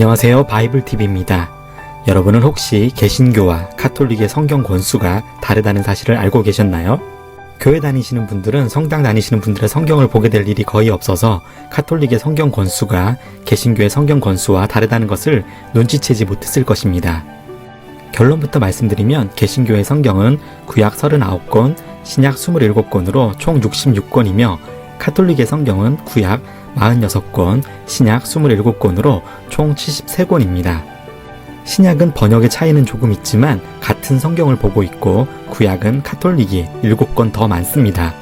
안녕하세요. 바이블TV입니다. 여러분은 혹시 개신교와 카톨릭의 성경 권수가 다르다는 사실을 알고 계셨나요? 교회 다니시는 분들은 성당 다니시는 분들의 성경을 보게 될 일이 거의 없어서 카톨릭의 성경 권수가 개신교의 성경 권수와 다르다는 것을 눈치채지 못했을 것입니다. 결론부터 말씀드리면 개신교의 성경은 구약 39권, 신약 27권으로 총 66권이며 카톨릭의 성경은 구약 46권, 신약 27권으로 총 73권입니다. 신약은 번역의 차이는 조금 있지만 같은 성경을 보고 있고 구약은 카톨릭이 7권 더 많습니다.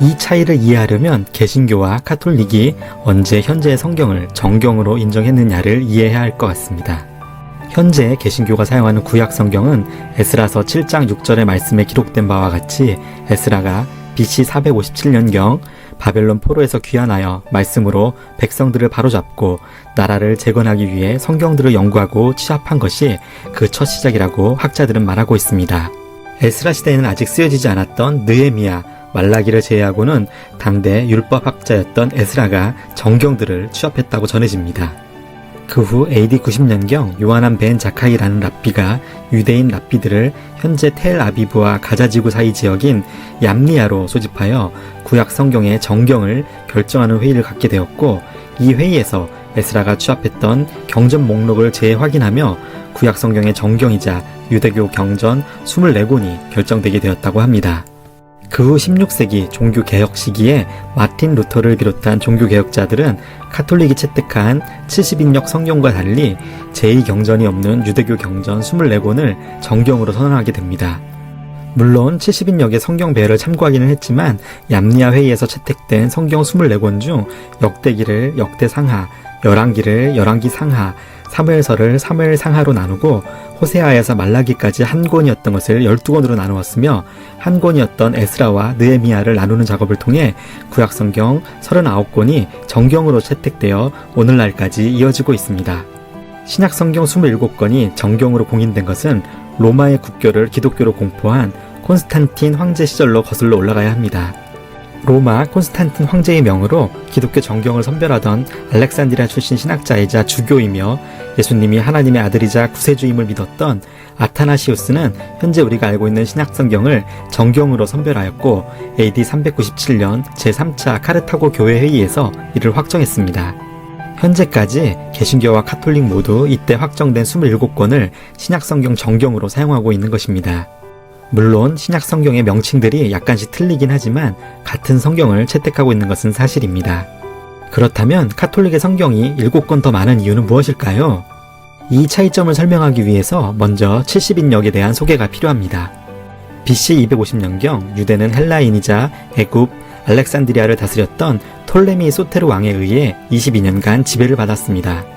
이 차이를 이해하려면 개신교와 카톨릭이 언제 현재의 성경을 정경으로 인정했느냐를 이해해야 할 것 같습니다. 현재 개신교가 사용하는 구약 성경은 에스라서 7장 6절의 말씀에 기록된 바와 같이 에스라가 BC 457년경 바벨론 포로에서 귀환하여 말씀으로 백성들을 바로잡고 나라를 재건하기 위해 성경들을 연구하고 취합한 것이 그 첫 시작이라고 학자들은 말하고 있습니다. 에스라 시대에는 아직 쓰여지지 않았던 느에미야, 말라기를 제외하고는 당대 율법학자였던 에스라가 정경들을 취합했다고 전해집니다. 그 후 AD 90년경 요하난 벤 자카이라는 랍비가 유대인 랍비들을 현재 텔 아비브와 가자 지구 사이 지역인 얌리아로 소집하여 구약 성경의 정경을 결정하는 회의를 갖게 되었고 이 회의에서 에스라가 취합했던 경전 목록을 재확인하며 구약 성경의 정경이자 유대교 경전 24권이 결정되게 되었다고 합니다. 그 후 16세기 종교개혁 시기에 마틴 루터를 비롯한 종교개혁자들은 카톨릭이 채택한 70인역 성경과 달리 제2경전이 없는 유대교 경전 24권을 정경으로 선언하게 됩니다. 물론 70인역의 성경 배열을 참고하기는 했지만 얌리아 회의에서 채택된 성경 24권 중 역대기를 역대상하, 열왕기를 열왕기 상하, 사무엘서를 사무엘 상하로 나누고 호세아에서 말라기까지 한 권이었던 것을 12권으로 나누었으며 한 권이었던 에스라와 느에미아를 나누는 작업을 통해 구약 성경 39권이 정경으로 채택되어 오늘날까지 이어지고 있습니다. 신약 성경 27권이 정경으로 공인된 것은 로마의 국교를 기독교로 공포한 콘스탄틴 황제 시절로 거슬러 올라가야 합니다. 로마 콘스탄틴 황제의 명으로 기독교 정경을 선별하던 알렉산드리아 출신 신학자이자 주교이며 예수님이 하나님의 아들이자 구세주임을 믿었던 아타나시우스는 현재 우리가 알고 있는 신약 성경을 정경으로 선별하였고 AD 397년 제3차 카르타고 교회 회의에서 이를 확정했습니다. 현재까지 개신교와 카톨릭 모두 이때 확정된 27권을 신약 성경 정경으로 사용하고 있는 것입니다. 물론 신약 성경의 명칭들이 약간씩 틀리긴 하지만 같은 성경을 채택하고 있는 것은 사실입니다. 그렇다면 카톨릭의 성경이 7권 더 많은 이유는 무엇일까요? 이 차이점을 설명하기 위해서 먼저 70인역에 대한 소개가 필요합니다. BC 250년경 유대는 헬라인이자 애굽, 알렉산드리아를 다스렸던 톨레미 소테르 왕에 의해 22년간 지배를 받았습니다.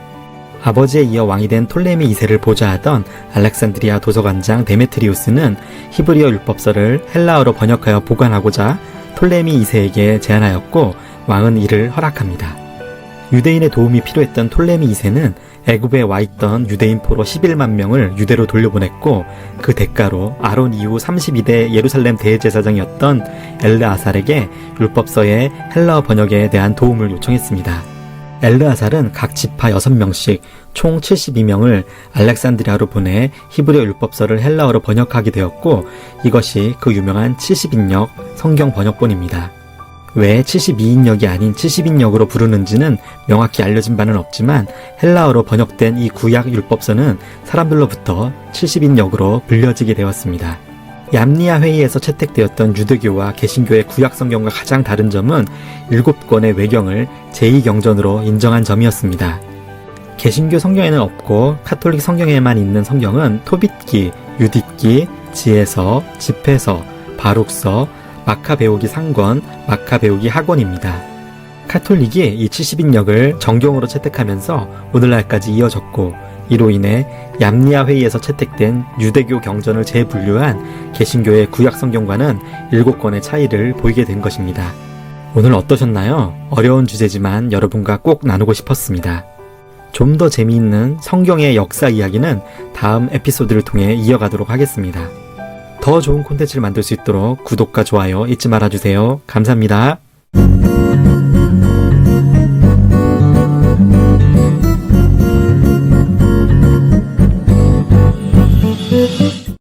아버지에 이어 왕이 된 톨레미 2세를 보좌하던 알렉산드리아 도서관장 데메트리우스는 히브리어 율법서를 헬라어로 번역하여 보관하고자 톨레미 2세에게 제안하였고 왕은 이를 허락합니다. 유대인의 도움이 필요했던 톨레미 2세는 애굽에 와 있던 유대인 포로 11만 명을 유대로 돌려보냈고 그 대가로 아론 이후 32대 예루살렘 대제사장이었던 엘르아살에게 율법서의 헬라어 번역에 대한 도움을 요청했습니다. 엘르아살은 각 지파 6명씩 총 72명을 알렉산드리아로 보내 히브리어 율법서를 헬라어로 번역하게 되었고 이것이 그 유명한 70인역 성경 번역본입니다. 왜 72인역이 아닌 70인역으로 부르는지는 명확히 알려진 바는 없지만 헬라어로 번역된 이 구약 율법서는 사람들로부터 70인역으로 불려지게 되었습니다. 얌리아 회의에서 채택되었던 유대교와 개신교의 구약 성경과 가장 다른 점은 7권의 외경을 제2경전으로 인정한 점이었습니다. 개신교 성경에는 없고 카톨릭 성경에만 있는 성경은 토빗기, 유딧기, 지혜서, 집회서, 바룩서, 마카베오기 상권, 마카베오기 학원입니다. 카톨릭이 이 70인역을 정경으로 채택하면서 오늘날까지 이어졌고 이로 인해 얌리아 회의에서 채택된 유대교 경전을 재분류한 개신교의 구약 성경과는 7권의 차이를 보이게 된 것입니다. 오늘 어떠셨나요? 어려운 주제지만 여러분과 꼭 나누고 싶었습니다. 좀 더 재미있는 성경의 역사 이야기는 다음 에피소드를 통해 이어가도록 하겠습니다. 더 좋은 콘텐츠를 만들 수 있도록 구독과 좋아요 잊지 말아주세요. 감사합니다.